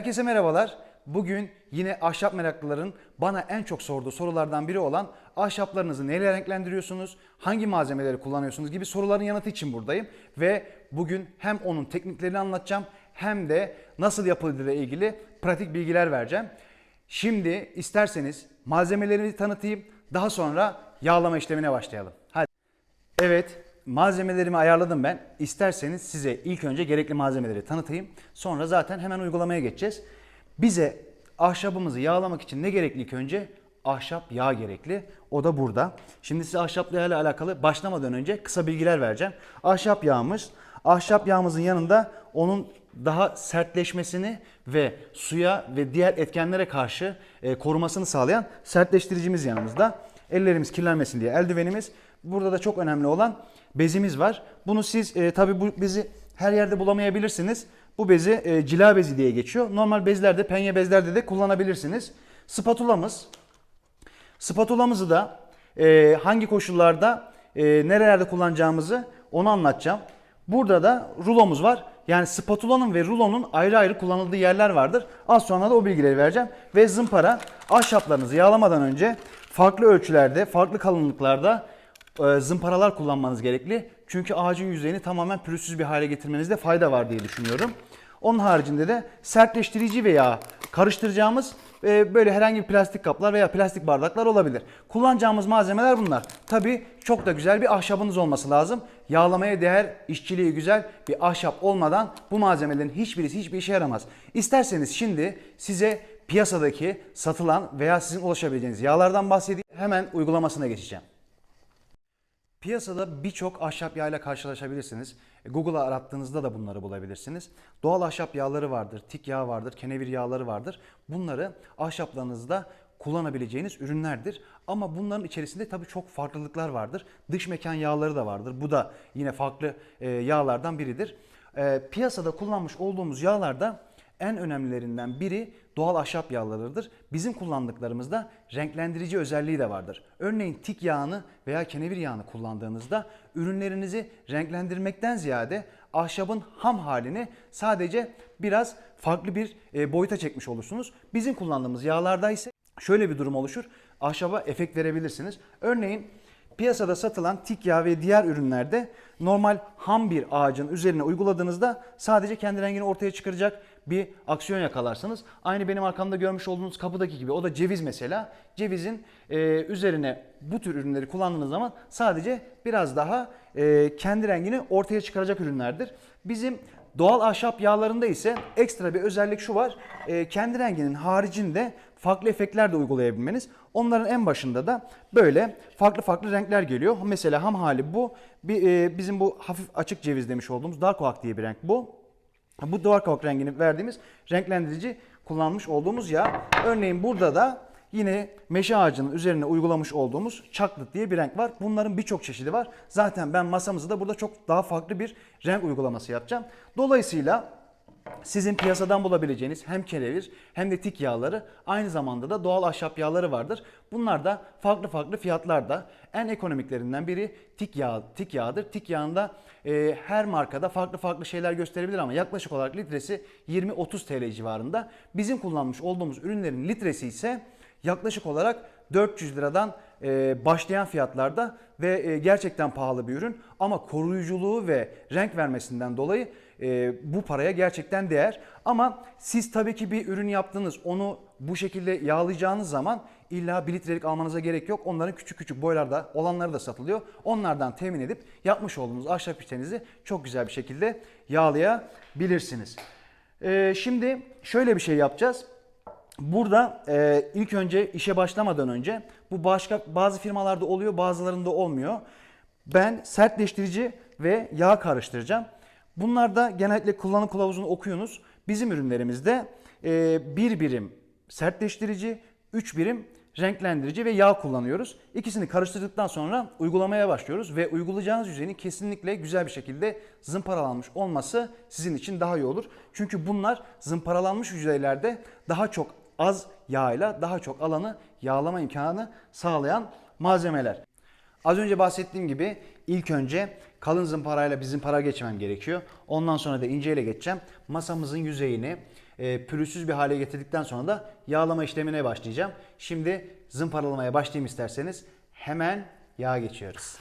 Herkese merhabalar. Bugün yine ahşap meraklıların bana en çok sorduğu sorulardan biri olan ahşaplarınızı neyle renklendiriyorsunuz, hangi malzemeleri kullanıyorsunuz gibi soruların yanıtı için buradayım. Ve bugün hem onun tekniklerini anlatacağım hem de nasıl yapıldığıyla ilgili pratik bilgiler vereceğim. Şimdi isterseniz malzemelerimi tanıtayım, daha sonra yağlama işlemine başlayalım. Hadi. Evet, malzemelerimi ayarladım ben. İsterseniz size ilk önce gerekli malzemeleri tanıtayım. Sonra zaten hemen uygulamaya geçeceğiz. Bize ahşabımızı yağlamak için ne gerekli ilk önce? Ahşap yağ gerekli. O da burada. Şimdi size ahşap yağ ile alakalı başlamadan önce kısa bilgiler vereceğim. Ahşap yağımız, ahşap yağımızın yanında onun daha sertleşmesini ve suya ve diğer etkenlere karşı e, korumasını sağlayan sertleştiricimiz yanımızda. Ellerimiz kirlenmesin diye eldivenimiz. Burada da çok önemli olan bezimiz var. Bunu siz e, tabi bu bezi her yerde bulamayabilirsiniz. Bu bezi e, cila bezi diye geçiyor. Normal bezlerde, penye bezlerde de kullanabilirsiniz. Spatulamız. Spatulamızı da e, hangi koşullarda, e, nerelerde kullanacağımızı onu anlatacağım. Burada da rulomuz var. Yani spatulanın ve rulonun ayrı ayrı kullanıldığı yerler vardır. Az sonra da o bilgileri vereceğim. Ve zımpara ahşaplarınızı yağlamadan önce farklı ölçülerde, farklı kalınlıklarda zımparalar kullanmanız gerekli. Çünkü ağacın yüzeyini tamamen pürüzsüz bir hale getirmenizde fayda var diye düşünüyorum. Onun haricinde de sertleştirici veya karıştıracağımız e, böyle herhangi bir plastik kaplar veya plastik bardaklar olabilir. Kullanacağımız malzemeler bunlar. Tabi çok da güzel bir ahşabınız olması lazım. Yağlamaya değer, işçiliği güzel bir ahşap olmadan bu malzemelerin hiçbirisi hiçbir işe yaramaz. İsterseniz şimdi size piyasadaki satılan veya sizin ulaşabileceğiniz yağlardan bahsedeyim. Hemen uygulamasına geçeceğim. Piyasada birçok ahşap yağıyla karşılaşabilirsiniz. E, Google'a arattığınızda da bunları bulabilirsiniz. Doğal ahşap yağları vardır, tik yağı vardır, kenevir yağları vardır. Bunları ahşaplarınızda kullanabileceğiniz ürünlerdir. Ama bunların içerisinde tabii çok farklılıklar vardır. Dış mekan yağları da vardır. Bu da yine farklı e, yağlardan biridir. E, Piyasada kullanmış olduğumuz yağlarda en önemlilerinden biri doğal ahşap yağlarıdır. Bizim kullandıklarımızda renklendirici özelliği de vardır. Örneğin tik yağını veya kenevir yağını kullandığınızda ürünlerinizi renklendirmekten ziyade ahşabın ham halini sadece biraz farklı bir e, boyuta çekmiş olursunuz. Bizim kullandığımız yağlarda ise şöyle bir durum oluşur. Ahşaba efekt verebilirsiniz. Örneğin Piyasada satılan tik yağı ve diğer ürünlerde normal ham bir ağacın üzerine uyguladığınızda sadece kendi rengini ortaya çıkaracak bir aksiyon yakalarsınız. Aynı benim arkamda görmüş olduğunuz kapıdaki gibi o da ceviz mesela. Cevizin e, üzerine bu tür ürünleri kullandığınız zaman sadece biraz daha e, kendi rengini ortaya çıkaracak ürünlerdir. Bizim Doğal ahşap yağlarında ise ekstra bir özellik şu var. E, kendi renginin haricinde farklı efektler de uygulayabilmeniz. Onların en başında da böyle farklı farklı renkler geliyor. Mesela ham hali bu. E, bizim bu hafif açık ceviz demiş olduğumuz dark oak diye bir renk bu. Bu dark oak rengini verdiğimiz renklendirici kullanmış olduğumuz yağ. Örneğin burada da Yine meşe ağacının üzerine uygulamış olduğumuz çaklıt diye bir renk var. Bunların birçok çeşidi var. Zaten ben masamızda burada çok daha farklı bir renk uygulaması yapacağım. Dolayısıyla sizin piyasadan bulabileceğiniz hem kerevir hem de tik yağları aynı zamanda da doğal ahşap yağları vardır. Bunlar da farklı farklı fiyatlarda. En ekonomiklerinden biri tik yağ, tik yağıdır. Tik yağında e, her markada farklı farklı şeyler gösterebilir ama yaklaşık olarak litresi 20-30 TL civarında. Bizim kullanmış olduğumuz ürünlerin litresi ise yaklaşık olarak 400 liradan e, başlayan fiyatlarda ve e, gerçekten pahalı bir ürün ama koruyuculuğu ve renk vermesinden dolayı e, bu paraya gerçekten değer. Ama siz tabii ki bir ürün yaptınız onu bu şekilde yağlayacağınız zaman illa 1 litrelik almanıza gerek yok. Onların küçük küçük boylarda olanları da satılıyor. Onlardan temin edip yapmış olduğunuz ahşap işlerinizi çok güzel bir şekilde yağlayabilirsiniz. Şimdi şöyle bir şey yapacağız. Burada e, ilk önce işe başlamadan önce bu başka bazı firmalarda oluyor bazılarında olmuyor. Ben sertleştirici ve yağ karıştıracağım. Bunlarda genellikle kullanım kılavuzunu okuyunuz. Bizim ürünlerimizde e, bir birim sertleştirici, üç birim renklendirici ve yağ kullanıyoruz. İkisini karıştırdıktan sonra uygulamaya başlıyoruz ve uygulayacağınız yüzeyin kesinlikle güzel bir şekilde zımparalanmış olması sizin için daha iyi olur. Çünkü bunlar zımparalanmış yüzeylerde daha çok az yağıyla daha çok alanı yağlama imkanı sağlayan malzemeler. Az önce bahsettiğim gibi ilk önce kalın zımparayla bir zımpara geçmem gerekiyor. Ondan sonra da inceyle geçeceğim. Masamızın yüzeyini e, pürüzsüz bir hale getirdikten sonra da yağlama işlemine başlayacağım. Şimdi zımparalamaya başlayayım isterseniz. Hemen yağa geçiyoruz.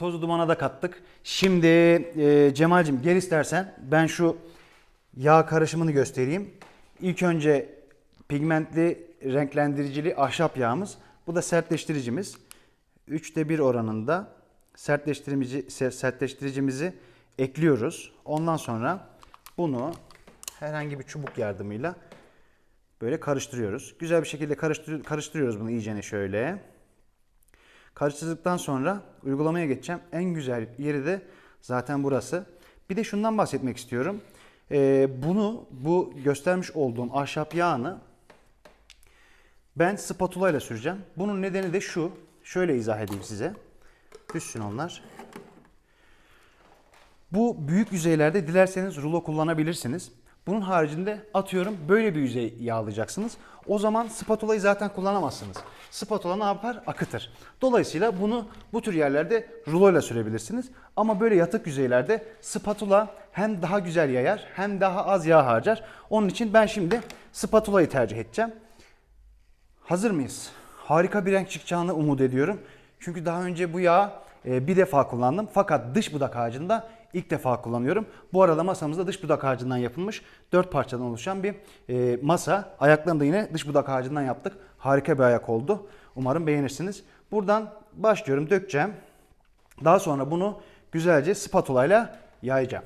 Tozu dumana da kattık. Şimdi e, Cemal'cim gel istersen ben şu yağ karışımını göstereyim. İlk önce pigmentli renklendiricili ahşap yağımız. Bu da sertleştiricimiz. 3'te 1 oranında sertleştirici, se- sertleştiricimizi ekliyoruz. Ondan sonra bunu herhangi bir çubuk yardımıyla böyle karıştırıyoruz. Güzel bir şekilde karıştır- karıştırıyoruz bunu iyicene şöyle. Karıştırdıktan sonra uygulamaya geçeceğim. En güzel yeri de zaten burası. Bir de şundan bahsetmek istiyorum. Ee, bunu, bu göstermiş olduğum ahşap yağını ben spatula ile süreceğim. Bunun nedeni de şu. Şöyle izah edeyim size. Düşsün onlar. Bu büyük yüzeylerde dilerseniz rulo kullanabilirsiniz. Bunun haricinde atıyorum böyle bir yüzey yağlayacaksınız. O zaman spatulayı zaten kullanamazsınız. Spatula ne yapar? Akıtır. Dolayısıyla bunu bu tür yerlerde rulo ile sürebilirsiniz. Ama böyle yatık yüzeylerde spatula hem daha güzel yayar hem daha az yağ harcar. Onun için ben şimdi spatulayı tercih edeceğim. Hazır mıyız? Harika bir renk çıkacağını umut ediyorum. Çünkü daha önce bu yağı e, bir defa kullandım. Fakat dış budak ağacında ilk defa kullanıyorum. Bu arada masamızda dış budak ağacından yapılmış dört parçadan oluşan bir e, masa. Ayaklarını da yine dış budak ağacından yaptık. Harika bir ayak oldu. Umarım beğenirsiniz. Buradan başlıyorum dökeceğim. Daha sonra bunu güzelce spatula ile yayacağım.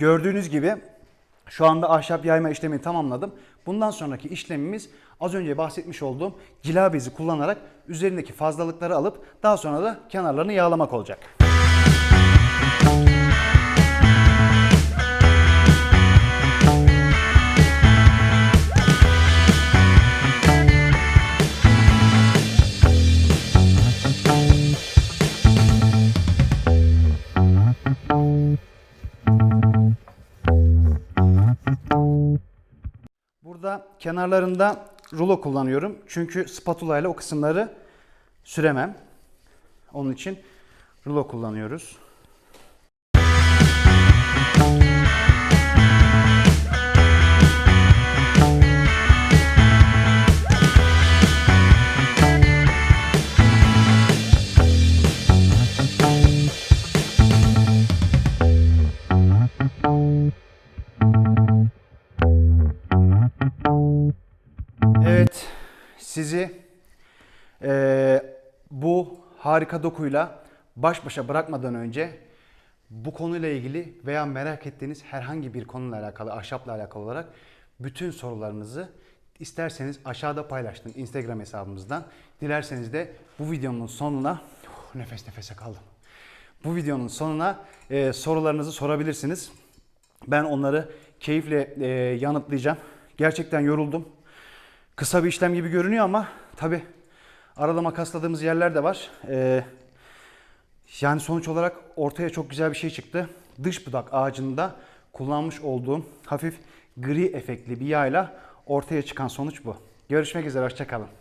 Gördüğünüz gibi şu anda ahşap yayma işlemini tamamladım. Bundan sonraki işlemimiz az önce bahsetmiş olduğum cila bezi kullanarak üzerindeki fazlalıkları alıp daha sonra da kenarlarını yağlamak olacak. Burada kenarlarında rulo kullanıyorum. Çünkü spatula ile o kısımları süremem. Onun için rulo kullanıyoruz. Evet, sizi eee, bu harika dokuyla baş başa bırakmadan önce bu konuyla ilgili veya merak ettiğiniz herhangi bir konuyla alakalı, ahşapla alakalı olarak bütün sorularınızı isterseniz aşağıda paylaştım Instagram hesabımızdan. Dilerseniz de bu videonun sonuna Uf, nefes nefese kaldım. Bu videonun sonuna eee, sorularınızı sorabilirsiniz. Ben onları keyifle eee, yanıtlayacağım. Gerçekten yoruldum. Kısa bir işlem gibi görünüyor ama tabi arada makasladığımız yerler de var. Ee, yani sonuç olarak ortaya çok güzel bir şey çıktı. Dış budak ağacında kullanmış olduğum hafif gri efektli bir yağla ortaya çıkan sonuç bu. Görüşmek üzere, hoşçakalın.